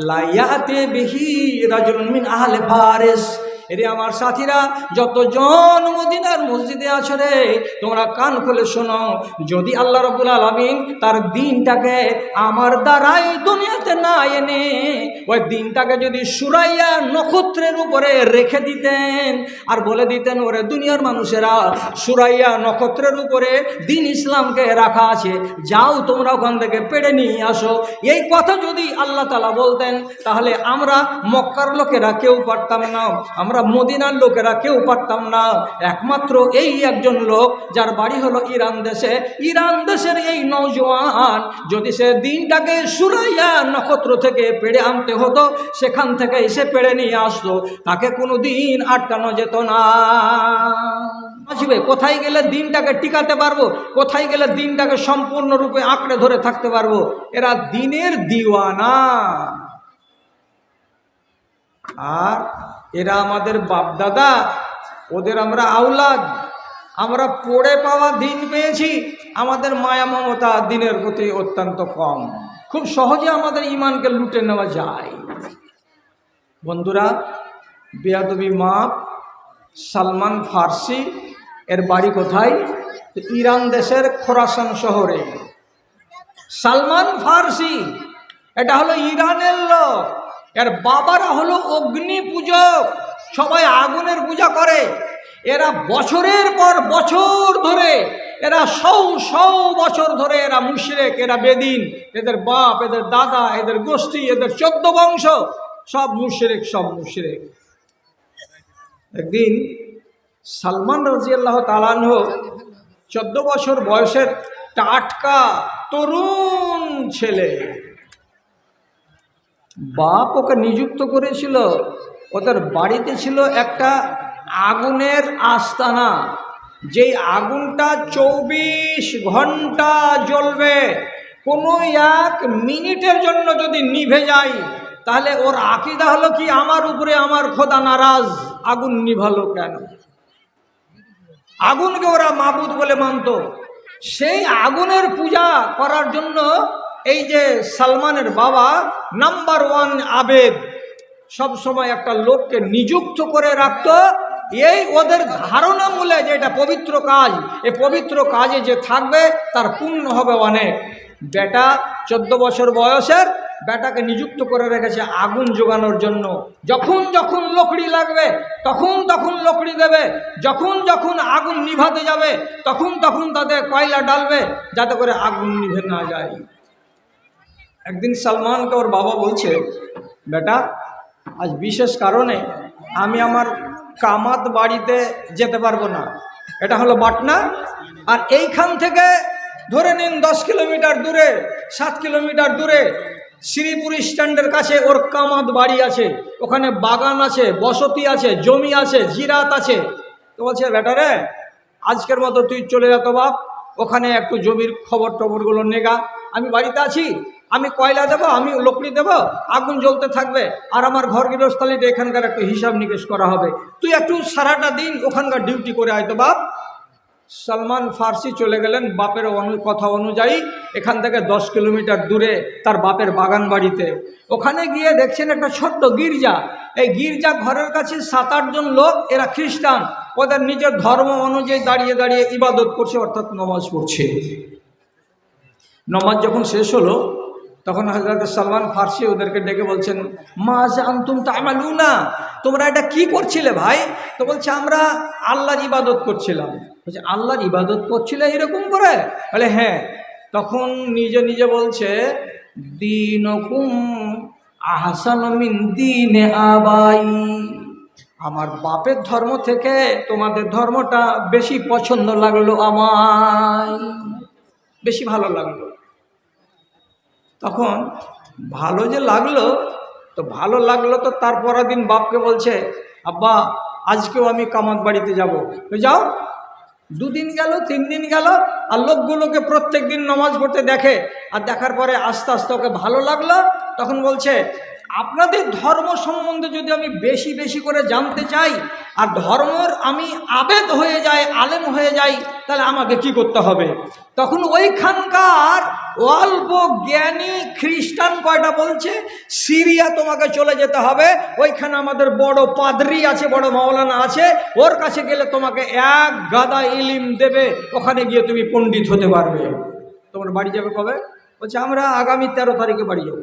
লাইয়াতে বিহি রাজুল মিন আহলে ফারেস। এরে আমার সাথীরা, যতজন মদিনার মসজিদে আছো রে, তোমরা কান খুলে শোনো, যদি আল্লাহ রবুল আলমিন তার দিনটাকে আমার দ্বারাই দুনিয়াতে না এনে, ওই দিনটাকে যদি সুরাইয়া নক্ষত্রের উপরে রেখে দিতেন, আর বলে দিতেন, ওরে দুনিয়ার মানুষেরা, সুরাইয়া নক্ষত্রের উপরে দিন ইসলামকে রাখা আছে, যাও তোমরা ওখান থেকে পেড়ে নিয়ে আসো। এই কথা যদি আল্লাহ তালা বলতেন, তাহলে আমরা মক্কার লোকেরা কেউ পারতাম না। আমরা মদিনার লোকেরা কেউ পারতাম না। একমাত্র এই একজন লোক, যার বাড়ি হলো ইরান দেশে। ইরান দেশের এই নৌজওয়ান যদি সে দিনটাকে সুরাইয়া নক্ষত্র থেকে পেড়ে আনতে হতো, সেখান থেকে এসে পেড়ে নিয়ে আসতো। তাকে কোনো দিন আটকানো যেত না। আসবে কোথায় গেলে দিনটাকে টিকাতে পারব? কোথায় গেলে দিনটাকে সম্পূর্ণরূপে আঁকড়ে ধরে থাকতে পারব? এরা দিনের দিওয়ানা। আর এরা আমাদের বাপদাদা, ওদের আমরা আউলাদ। আমরা পড়ে পাওয়া দিন পেয়েছি, আমাদের মায়া মমতা দিনের প্রতি অত্যন্ত কম। খুব সহজে আমাদের ইমানকে লুটে নেওয়া যায়। বন্ধুরা, বেয়াদবি মাপ, সালমান ফার্সি, এর বাড়ি কোথায়? ইরান দেশের খোরাসান শহরে। সালমান ফার্সি, এটা হলো ইরানের লোক এর বাবারা হলো অগ্নি পূজক। সবাই আগুনের পূজা করে। এরা বছরের পর বছর ধরে, এরা সৌ সৌ বছর ধরে এরা মুশরেক, এরা বেদিন, এদের বাপ, এদের দাদা, এদের গোষ্ঠী, এদের চোদ্দ বংশ, সব মুশরেক সব মুশরেক। একদিন সালমান রাজিয়াল্লাহ তালানহ চোদ্দ বছর বয়সের টাটকা তরুণ ছেলে বাপ ওকে নিযুক্ত করেছিল ওদের বাড়িতে ছিল একটা আগুনের আস্তানা, যেই আগুনটা চব্বিশ ঘণ্টা জ্বলবে, কোনো এক মিনিটের জন্য যদি নিভে যায়, তাহলে ওর আকিদা হলো কি, আমার উপরে আমার খোদা নারাজ, আগুন নিভালো কেন? আগুনকে ওরা মাবুদ বলে মানত। সেই আগুনের পূজা করার জন্য এই যে সালমানের বাবা, নাম্বার ওয়ান আবেদ, সব সময় একটা লোককে নিযুক্ত করে রাখত। এই ওদের ধারণা মূলে যে এটা পবিত্র কাজ এই পবিত্র কাজে যে থাকবে, তার পূর্ণ হবে অনেক। বেটা চোদ্দ বছর বয়সের, বেটাকে নিযুক্ত করে রেখেছে আগুন জোগানোর জন্য। যখন যখন লকড়ি লাগবে, তখন তখন লকড়ি দেবে, যখন যখন আগুন নিভাতে যাবে, তখন তখন তাদের কয়লা ডালবে, যাতে করে আগুন নিভে না যায়। একদিন সালমানকে ওর বাবা বলছে, বেটা, আজ বিশেষ কারণে আমি আমার কামাত বাড়িতে যেতে পারব না। এটা হলো বাটনা। আর এইখান থেকে ধরে নিন দশ কিলোমিটার দূরে, সাত কিলোমিটার দূরে শ্রীপুর স্ট্যান্ডের কাছে ওর কামাত বাড়ি আছে। ওখানে বাগান আছে, বসতি আছে, জমি আছে, জিরাত আছে। তো বলছে, বেটা রে, আজকের মতো তুই চলে যা তো বাপ। ওখানে একটু জমির খবর টবরগুলো নেগা। আমি বাড়িতে আছি আমি কয়লা দেব, আমি লকড়ি দেব, আগুন জ্বলতে থাকবে, আর আমার ঘর গৃহস্থালিতে এখানকার একটু হিসাব নিকেশ করা হবে। তুই একটু সারাটা দিন ওখানকার ডিউটি করে আয় তো বাপ। সালমান ফার্সি চলে গেলেন বাপের কথা অনুযায়ী এখান থেকে দশ কিলোমিটার দূরে তার বাপের বাগান বাড়িতে। ওখানে গিয়ে দেখছেন একটা ছোট্ট গির্জা। এই গির্জা ঘরের কাছে সাত আটজন লোক, এরা খ্রিস্টান। ওদের নিজের ধর্ম অনুযায়ী দাঁড়িয়ে দাঁড়িয়ে ইবাদত করছে, অর্থাৎ নমাজ পড়ছে। নমাজ যখন শেষ হলো তখন হজরত সালমান ফার্সি ওদেরকে ডেকে বলছেন, মা আন্তুম তামালু না তোমরা এটা কি করছিলে ভাই? তো বলছে, আমরা আল্লাহর ইবাদত করছিলাম। বলছে, আল্লাহর ইবাদত করছিলে এরকম করে? বলে হ্যাঁ। তখন নিজে নিজে বলছে, দিনকুম আহসান মিন দিনে আবাই। আমার বাপের ধর্ম থেকে তোমাদের ধর্মটা বেশি পছন্দ লাগল আমায়। বেশি ভালো লাগল। তখন ভালো যে লাগল, তো ভালো লাগল তো তার পরের দিন বাপকে বলছে, আব্বা, আজকেও আমি কামাত বাড়িতে যাব। যাও, দুদিন গেল, তিন দিন গেল, আর লোকগুলোকে প্রত্যেক দিন নমাজ পড়তে দেখে, আর দেখার পরে আস্তে আস্তে ওকে ভালো লাগল, তখন বলছে আপনাদের ধর্ম সম্বন্ধে যদি আমি বেশি বেশি করে জানতে চাই, আর ধর্মর আমি আবেদ হয়ে যাই, আলেম হয়ে যাই, তাহলে আমাকে কি করতে হবে? তখন ওইখানকার অল্প জ্ঞানী খ্রিস্টান কয়টা বলছে? সিরিয়া তোমাকে চলে যেতে হবে, ওইখানে আমাদের বড় পাদরি আছে, বড় মাওলানা আছে, ওর কাছে গেলে তোমাকে এক গাদা ইলিম দেবে, ওখানে গিয়ে তুমি পণ্ডিত হতে পারবে। তোমার বাড়ি যাবে কবে? বলছে, আমরা আগামী তেরো তারিখে বাড়ি যাব।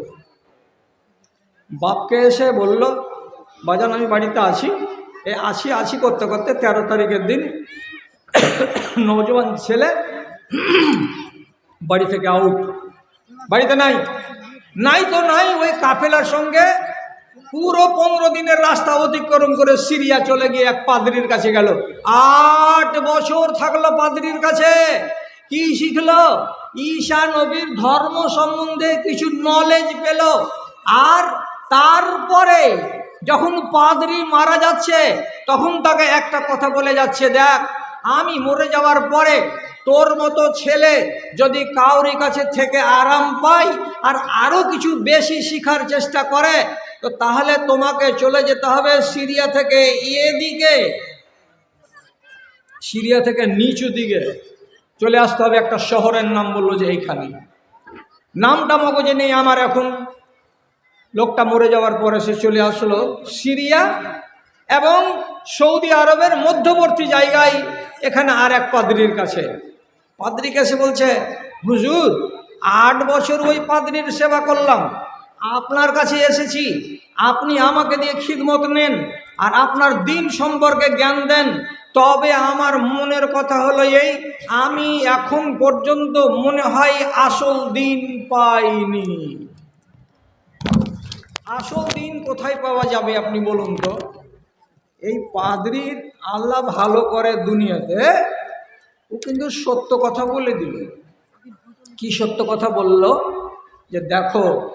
বাপকে এসে বলল, বাজান, আমি বাড়িতে আছি। এ আসি আসি করতে করতে তেরো তারিখের দিন নজওয়ান ছেলে বাড়ি থেকে আউট বাড়িতে নাই। নাই তো নাই, ওই কাফেলার সঙ্গে পুরো পনেরো দিনের রাস্তা অতিক্রম করে সিরিয়া চলে গিয়ে এক পাদ্রির কাছে গেল। আট বছর থাকল পাদ্রির কাছে। কি শিখল? ঈশা নবীর ধর্ম সম্বন্ধে কিছু নলেজ পেল। আর তারপরে যখন পাদরি মারা যাচ্ছে, তখন তাকে একটা কথা বলে যাচ্ছে, দেখ, আমি মরে যাওয়ার পরে তোর মতো ছেলে যদি কাউরি কাছে থেকে আরাম পাই আর আরও কিছু বেশি শিখার চেষ্টা করে, তো তাহলে তোমাকে চলে যেতে হবে সিরিয়া থেকে এদিকে। সিরিয়া থেকে নিচু দিকে। চলে আসতে হবে একটা শহরের নাম বলল যে এইখানে। নামটা মগজে নেই আমার এখন। লোকটা মরে যাওয়ার পরে সে চলে আসলো সিরিয়া এবং সৌদি আরবের মধ্যবর্তী জায়গায়, এখানে আর এক পাদ্রির কাছে। পাদ্রি কাছে বলছে, হুজুর, আট বছর ওই পাদ্রির সেবা করলাম। আপনার কাছে এসেছি। আপনি আমাকে দিয়ে খিদমত নেন আর আপনার দিন সম্পর্কে জ্ঞান দেন। তবে আমার মনের কথা হলো এই, আমি এখন পর্যন্ত মনে হয় আসল দিন পাইনি। আসল দিন কোথায় পাওয়া যাবে আপনি বলুন তো? এই পাদ্রির আল্লাহ ভালো করে দুনিয়াতে, ও কিন্তু সত্য কথা বলে দিল। কি সত্য কথা বলল? যে দেখো,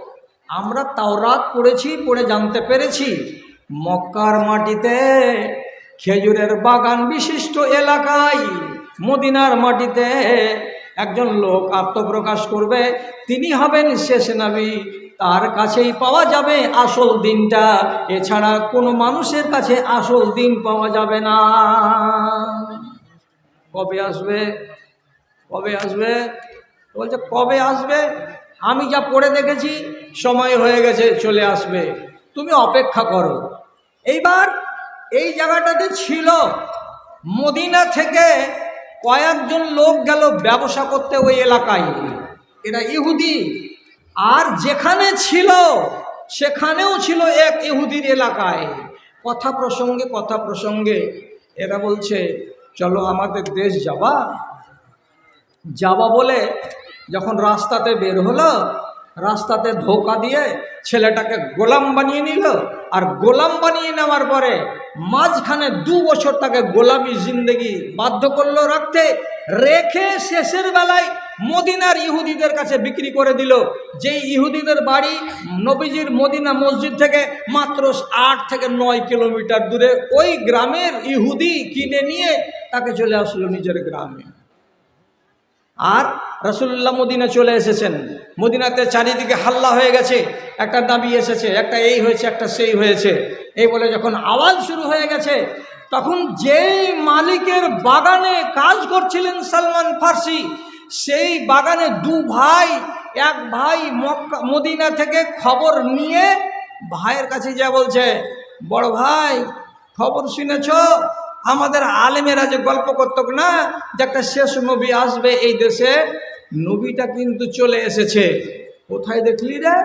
আমরা তাওরাত পড়েছি, পড়ে জানতে পেরেছি, মক্কার মাটিতে খেজুরের বাগান বিশিষ্ট এলাকায়, মদিনার মাটিতে একজন লোক আত্মপ্রকাশ করবে, তিনি হবেন শেষ নবী। তার কাছেই পাওয়া যাবে আসল দিনটা। এছাড়া কোনো মানুষের কাছে আসল দিন পাওয়া যাবে না। কবে আসবে? কবে আসবে? বলছে, কবে আসবে? আমি যা পড়ে দেখেছি, সময় হয়ে গেছে, চলে আসবে। তুমি অপেক্ষা করো। এইবার এই জায়গাটাতে ছিল। মদিনা থেকে কয়েকজন লোক গেল ব্যবসা করতে ওই এলাকায়। এরা ইহুদি। আর যেখানে ছিল, সেখানেও ছিল এক ইহুদির এলাকায়। কথা প্রসঙ্গে কথা প্রসঙ্গে এরা বলছে, চলো আমাদের দেশ যাবা। যাবা বলে যখন রাস্তাতে বের হলো, রাস্তাতে ধোকা দিয়ে ছেলেটাকে গোলাম বানিয়ে নিল। আর গোলাম বানিয়ে নেওয়ার পরে মাঝখানে দু বছর তাকে গোলামি জিন্দগি বাধ্য করল রাখতে। রেখে শেষের বেলায় মদিনার ইহুদিদের কাছে বিক্রি করে দিল। যেই ইহুদিদের বাড়ি নবীজির মদিনা মসজিদ থেকে মাত্র আট থেকে নয় কিলোমিটার দূরে, ওই গ্রামের ইহুদি কিনে নিয়ে তাকে চলে আসলো নিজের গ্রামে। আর রসুল্লাহ মদিনা চলে এসেছেন। মদিনাতে চারিদিকে হাল্লা হয়ে গেছে, একটা দাবি এসেছে, একটা এই হয়েছে, একটা সেই হয়েছে। এই বলে যখন আওয়াজ শুরু হয়ে গেছে, তখন যেই মালিকের বাগানে কাজ করছিলেন সালমান ফার্সি সেই বাগানে দু ভাই, এক ভাই মক্কা, মদিনা থেকে খবর নিয়ে ভাইয়ের কাছে যা বলছে, বড় ভাই, খবর শুনেছ? আমাদের আলেমেরা যে গল্প করতো না, যে একটা শেষ নবী আসবে এই দেশে, নবীটা কিন্তু চলে এসেছে। কোথায় দেখলি রে?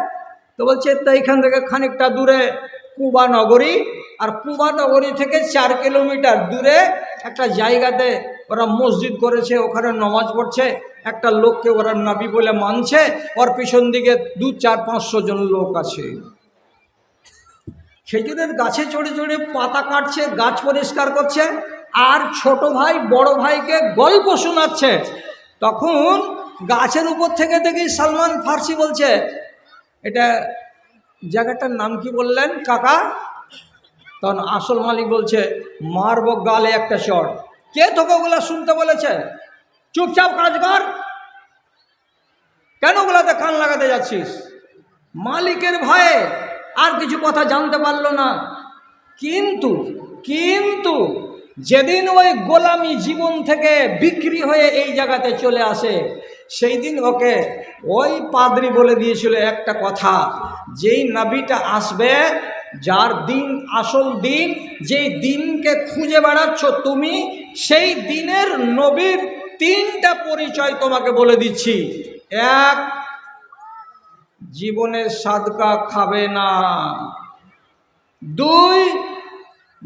তো বলছে, তো এইখান থেকে খানিকটা দূরে, কুবা নগরী। আর কুবা নগরী থেকে চার কিলোমিটার দূরে একটা জায়গাতে ওরা মসজিদ করেছে, ওখানে নমাজ পড়ছে, একটা লোককে ওরা নাবি বলে মানছে, ওর পিছন দিকে দু, চার, পাঁচশো জন লোক আছে। খেজুরের গাছে চড়ে চড়ে পাতা কাটছে, গাছ পরিষ্কার করছে, আর ছোট ভাই বড় ভাইকে গল্প শোনাচ্ছে। তখন গাছের উপর থেকে দেখি সালমান ফার্সি বলছে, এটা জায়গাটার নাম কি বললেন, কাকা? তখন আসল মালিক বলছে, মারব গালে একটা চট কে তোকে ওগুলো শুনতে বলেছে? চুপচাপ কাজ কর। কেন ওগুলাতে কান লাগাতে যাচ্ছিস? মালিকের ভয়ে আর কিছু কথা জানতে পারল না। কিন্তু কিন্তু যেদিন ওই গোলামি জীবন থেকে বিক্রি হয়ে এই জায়গাতে চলে আসে, সেই দিন ওকে ওই পাদ্রি বলে দিয়েছিল একটা কথা, যেই নাবিটা আসবে যার দিন, আসল দিন, যেই দিনকে খুঁজে বেড়াচ্ছ তুমি, সেই দিনের নবীর তিনটা পরিচয় তোমাকে বলে দিচ্ছি। এক, জীবনের সাদকা খাবে না। দুই,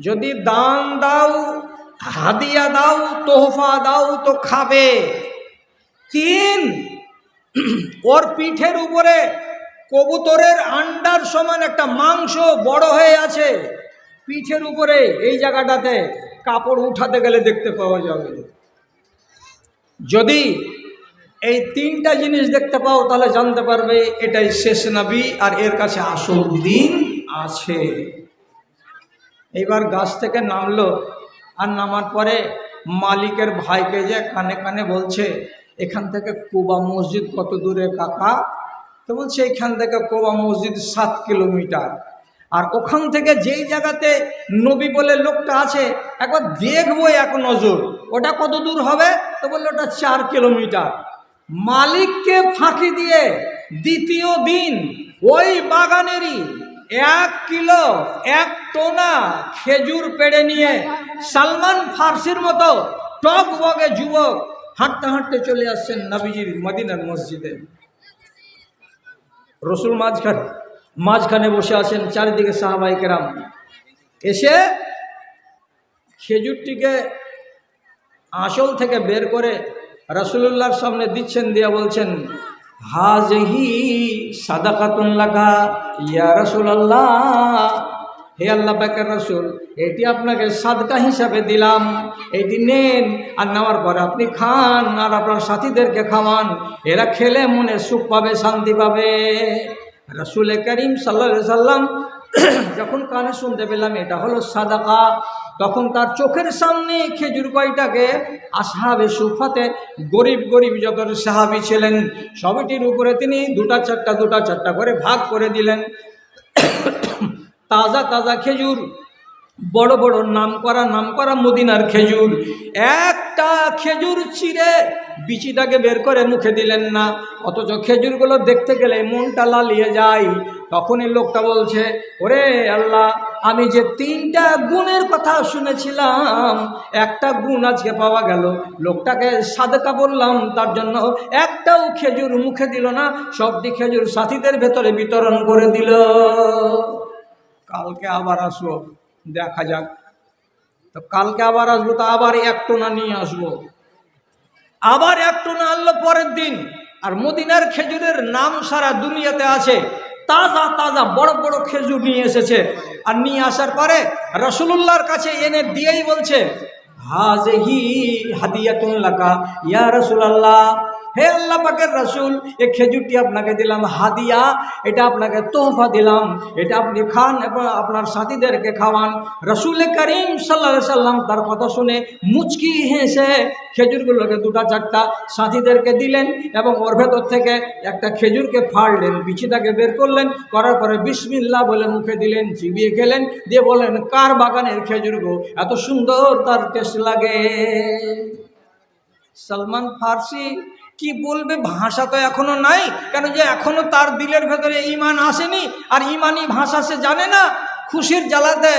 যদি দান দাও, হাদিয়া দাও, তোহফা দাও, তো খাবে। তিন, ওর পিঠের উপরে কবুতরের আন্ডার সমান একটা মাংস বড় হয়ে আছে। পিঠের উপরে, এই জায়গাটাতে কাপড় উঠাতে গেলে দেখতে পাওয়া যাবে। যদি এই তিনটা জিনিস দেখতে পাও, তাহলে জানতে পারবে এটাই শেষ নবী আর এর কাছে আসল দিন আছে। এইবার গাছ থেকে নামলো আর নামার পরে মালিকের ভাইকে যে কানে কানে বলছে, এখান থেকে কুবা মসজিদ কত দূরে, কাকা? তো বলছে এইখান থেকে কোবা মসজিদ সাত কিলোমিটার। আর ওখান থেকে যেই জায়গাতে নবী বলে লোকটা আছে, একবার দেখব এক নজর। ওটা কত দূর হবে? তো বলল ওটা চার কিলোমিটার। মালিককে ফাঁকি দিয়ে দ্বিতীয় দিন ওই বাগানেরই এক কিলো, এক টোনা খেজুর পেড়ে নিয়ে সালমান ফার্সির মতো টক বগে যুবক হাঁটতে হাঁটতে চলে আসছেন নবীজির মদিনার মসজিদে। রসুল মাঝখানে মাঝখানে বসে আছেন চারিদিকে সাহাবাই কেরাম। এসে খেজুরটিকে আসল থেকে বের করে রসুল্লাহর সামনে দিচ্ছেন, দিয়া বলছেন, হাজহি লাগা ইয়া রসুল্লাহ হে আল্লাহ পাকের রসুল, এটি আপনাকে সাদকা হিসাবে দিলাম, এটি নেন আর নেওয়ার পরে আপনি খান আর আপনার সাথীদেরকে খাওয়ান, এরা খেলে মনে সুখ পাবে, শান্তি পাবে। রসুল করিম সাল্লা সাল্লাম যখন কানে শুনতে পেলাম, এটা হলো সাদাকা, তখন তার চোখের সামনে খেজুর কয়টাকে আসাবে সুফাতে গরিব গরিব যত সাহাবি ছিলেন, সবটির উপরে তিনি দুটা চারটা দুটা চারটা করে ভাগ করে দিলেন। তাজা তাজা খেজুর, বড় বড় নাম করা নাম করা মদিনার খেজুর। একটা খেজুর চিরে বিচিটাকে বের করে মুখে দিলেন না, অথচ খেজুরগুলো দেখতে গেলে মনটা লালিয়ে যায়। তখনই লোকটা বলছে, ওরে আল্লাহ, আমি যে তিনটা গুণের কথা শুনেছিলাম, একটা গুণ আজকে পাওয়া গেল। লোকটাকে সাদকা বললাম, তার জন্য একটাও খেজুর মুখে দিল না, সবটি খেজুর সাথীদের ভেতরে বিতরণ করে দিল। কালকে আবার আসব, দেখা যাক। তো কালকে আবার আসব, তো আবার এক টোনা নিয়ে আসব। আবার এক টোনা আনলো পরের দিন, আর মদিনার খেজুরের নাম সারা দুনিয়াতে আছে। তাজা তাজা, বড় বড় খেজুর নিয়ে এসেছে। আর নিয়ে আসার পরে রসুল্লাহর কাছে এনে দিয়েই বলছে, হাজহি হাদিয়াতুন লাকা, ইয়া রসুলাল্লাহ। হে আল্লাহ পাকের রসুল এই খেজুরটি আপনাকে দিলাম, হাদিয়া, এটা আপনাকে তোহফা দিলাম, এটা আপনি খান এবং আপনার সাথীদেরকে খাওয়ান। রসুল করিম সাল্লা সাল্লাম তার কথা শুনে মুচকি হেসে খেজুরগুলোকে দুটা চারটা সাথীদেরকে দিলেন এবং ওর ভেতর থেকে একটা খেজুরকে ফাড়লেন বিছিটাকে বের করলেন, করার পরে বিসমিল্লা বলে মুখে দিলেন, চিবিয়ে খেলেন, দিয়ে বলেন, কার বাগানের খেজুর গো? এত সুন্দর তার টেস্ট লাগে। সলমান ফার্সি কি বলবে? ভাষা তো এখনও নাই। কেন যে এখনও তার দিলের ভেতরে ইমান আসেনি। আর ইমানই ভাষা সে জানে না। খুশির জ্বালাতে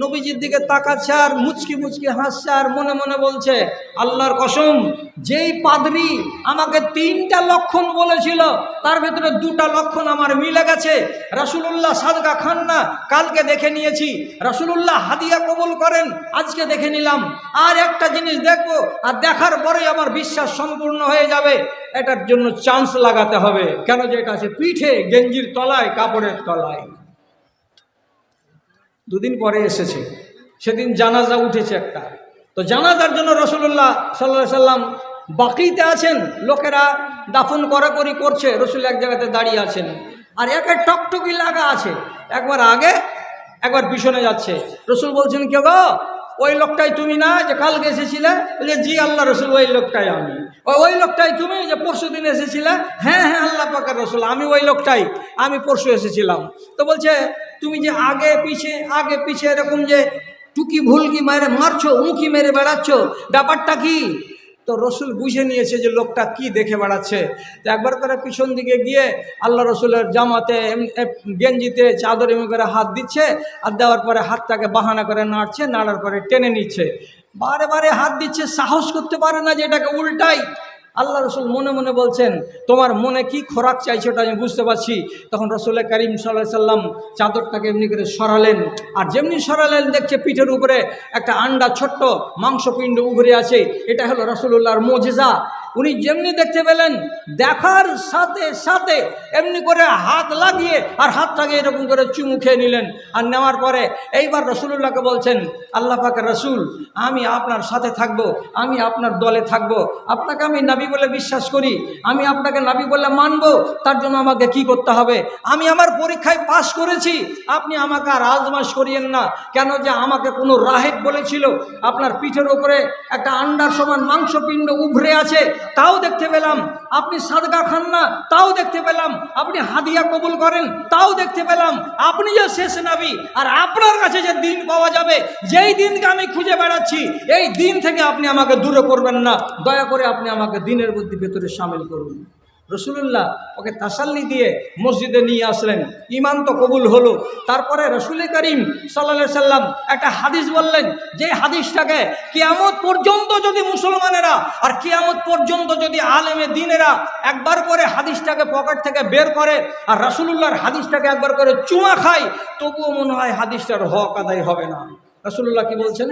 নবীজির দিকে তাকাচ্ছে আর মুচকি মুচকি হাসছে আর মনে মনে বলছে, আল্লাহর কসম, যেই পাদরি আমাকে তিনটা লক্ষণ বলেছিল, তার ভেতরে দুটা লক্ষণ আমার মিলে গেছে। রাসুলুল্লাহ সাদকা খান না, কালকে দেখে নিয়েছি। রাসুলুল্লাহ হাদিয়া কবুল করেন, আজকে দেখে নিলাম। আর একটা জিনিস দেখব, আর দেখার পরেই আমার বিশ্বাস সম্পূর্ণ হয়ে যাবে। এটার জন্য চান্স লাগাতে হবে। কেন যে এটা আছে পিঠে, গেঞ্জির তলায়, কাপড়ের তলায়। দুদিন পরে এসেছে। সেদিন জানাজা উঠেছে একটা। তো জানাজার জন্য রসুল্লাহ সাল্লাহ সাল্লাম বাকিতে আছেন, লোকেরা দাফন করাকরি করছে, রসুল এক জায়গাতে দাঁড়িয়ে আছেন। আর একে টকটকি লাগা আছে। একবার আগে, একবার পিছনে যাচ্ছে। রসুল বলছেন, কে গো? ওই লোকটাই তুমি না যে কালকে এসেছিলে? বলে জি আল্লাহ রসুল, ওই লোকটাই আমি। ওই লোকটাই তুমি যে পরশু দিন এসেছিলে? হ্যাঁ হ্যাঁ আল্লাহ পাকার রসুল, আমি ওই লোকটাই, আমি পরশু এসেছিলাম। তো বলছে তুমি যে আগে পিছে আগে পিছে এরকম যে টুকি ভুলকি মেরে মারছো, উঁকি মেরে বেড়াচ্ছ, ব্যাপারটা কি? তো রসুল বুঝে নিয়েছে যে লোকটা কি দেখে বেড়াচ্ছে। তো একবার করে পিছন দিকে গিয়ে আল্লাহ রসুলের জামাতে গেঞ্জিতে চাদর এমনি করে হাত দিচ্ছে আর দেওয়ার পরে হাতটাকে বাহানা করে নাড়ছে, নাড়ার পরে টেনে নিচ্ছে। বারে বারে হাত দিচ্ছে, সাহস করতে পারে না যে এটাকে উল্টাই। আল্লাহ রসুল মনে মনে বলছেন, তোমার মনে কি খোরাক চাইছে ওটা আমি বুঝতে পারছি। তখন রসুল করিম সাল্লাহ সাল্লাম চাদরটাকে এমনি করে সরালেন। আর যেমনি সরালেন, দেখছে পিঠের উপরে একটা আন্ডা ছোট্ট মাংসপিণ্ড উভরে আছে। এটা হলো রসুল্লাহর মোজেজা। উনি যেমনি দেখতে পেলেন, দেখার সাথে সাথে এমনি করে হাত লাগিয়ে আর হাতটাকে এরকম করে চুমু খেয়ে নিলেন। আর নেওয়ার পরে এইবার রসুল্লাহকে বলছেন, আল্লাহ পাকে রসুল, আমি আপনার সাথে থাকব, আমি আপনার দলে থাকব। আপনাকে আমি নাবি বলে বিশ্বাস করি, আমি আপনাকে নাবি বলে মানব, তার জন্য আমাকে কি করতে হবে? আমি আমার পরীক্ষায় পাশ করেছি, আপনি আমাকে আর আজমাস করিয়েন না। কেন যে আমাকে কোনো রাহেব বলেছিল, আপনার পিঠের ওপরে একটা আন্ডার সমান মাংসপিণ্ড উভরে আছে তাও দেখতে পেলাম আপনি সাদগা খান না, তাও দেখতে পেলাম আপনি হাদিয়া কবুল করেন, তাও দেখতে পেলাম আপনি যে শেষ নাবি, আর আপনার কাছে যে দিন পাওয়া যাবে, যেই দিনকে আমি খুঁজে বেড়াচ্ছি, এই দিন থেকে আপনি আমাকে দূরে করবেন না। দয়া করে আপনি আমাকে দিনের বুদ্ধি ভেতরে সামিল করুন। রসুল্লাহ ওকে তাসাল্লি দিয়ে মসজিদে নিয়ে আসলেন। ইমান তো কবুল হলো। তারপরে রসুল করিম সাল্লা সাল্লাম একটা হাদিস বললেন যে হাদিসটাকে কিয়ামত পর্যন্ত যদি মুসলমানেরা আর কিয়ামত পর্যন্ত যদি আলেমে দিনেরা একবার করে হাদিসটাকে পকেট থেকে বের করে আর রসুল্লাহর হাদিসটাকে একবার করে চুমা খায়, তবুও মনে হয় হাদিসটার হক আদায় হবে না। রসুল্লাহ কি বলছেন?